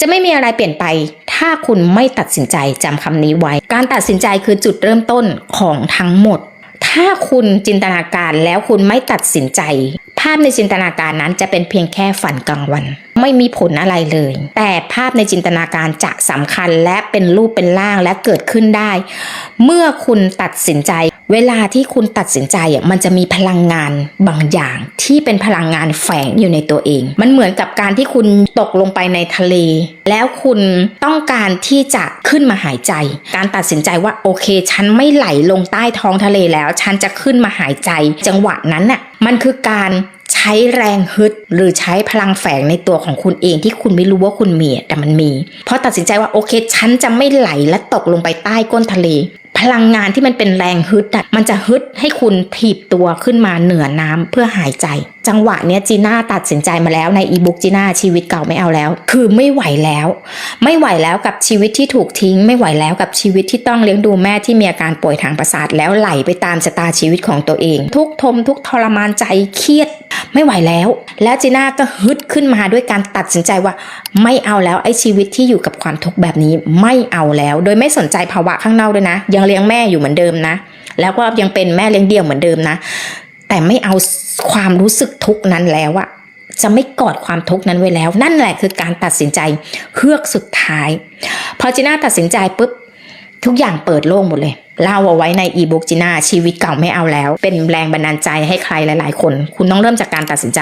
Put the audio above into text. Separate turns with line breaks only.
จะไม่มีอะไรเปลี่ยนไป ถ้าคุณไม่ตัดสินใจจำคำนี้ไว้ การตัดสินใจคือจุดเริ่มต้นของทั้งหมด ถ้าคุณจินตนาการแล้วคุณไม่ตัดสินใจ ภาพในจินตนาการนั้นจะเป็นเพียงแค่ฝันกลางวัน ไม่มีผลอะไรเลย แต่ภาพในจินตนาการจะสำคัญและเป็นรูปเป็นร่างและเกิดขึ้นได้ เมื่อคุณตัดสินใจ เวลาที่คุณตัดสินใจอะมันจะมีพลังงานบางอย่างที่เป็นพลังงานแฝงอยู่ในตัวเอง มันเหมือนกับการที่คุณตกลงไปในทะเล แล้วคุณต้องการที่จะขึ้นมาหายใจ การตัดสินใจว่าโอเค ฉันไม่ไหลลงใต้ท้องทะเลแล้ว ฉันจะขึ้นมาหายใจ จังหวะนั้นน่ะมันคือการใช้แรงฮึดหรือใช้พลังแฝงในตัวของคุณเองที่คุณไม่รู้ว่าคุณมีแต่มันมี เพราะตัดสินใจว่าโอเค ฉันจะไม่ไหลและตกลงไปใต้ก้นทะเล พลังงานที่มันเป็นแรงฮึดอะมันจะฮึดให้คุณถีบตัวขึ้นมาเหนือน้ำเพื่อหายใจ จังหวะเนี้ยจีน่าตัดสินใจมาแล้วในอีบุ๊กจีน่าชีวิตเก่าไม่เอาแล้ว คือไม่ไหวแล้ว ไม่ไหวแล้วกับชีวิตที่ถูกทิ้ง ไม่ไหวแล้วกับชีวิตที่ต้องเลี้ยงดูแม่ที่มีอาการป่วยทางประสาทแล้วไหลไปตามชะตาชีวิตของตัวเอง ทุกทมทุกทรมานใจเครียด ไม่ไหวแล้ว แล้วจีน่าก็ฮึดขึ้นมาด้วยการตัดสินใจว่า ไม่เอาแล้วไอ้ชีวิตที่อยู่กับความทุกข์แบบนี้ไม่เอาแล้ว โดยไม่สนใจภาวะข้างนอกด้วยนะ ยังเลี้ยงแม่อยู่เหมือนเดิมนะ แล้วก็ยังเป็นแม่เลี้ยงเดี่ยวเหมือนเดิมนะ แต่ไม่เอาความรู้สึกทุกข์นั้นแล้วอะจะไม่กอดความทุกข์นั้นไว้แล้ว นั่นแหละคือการตัดสินใจเฮือกสุดท้าย พอจีน่าตัดสินใจปุ๊บ ทุกอย่างเปิดโล่งหมดเลย เล่าเอาไว้ในอีบุ๊กจีน่าชีวิตเก่าไม่เอาแล้ว เป็นแรงบันดาลใจให้ใครหลาย ๆ คน คุณต้องเริ่มจากการตัดสินใจ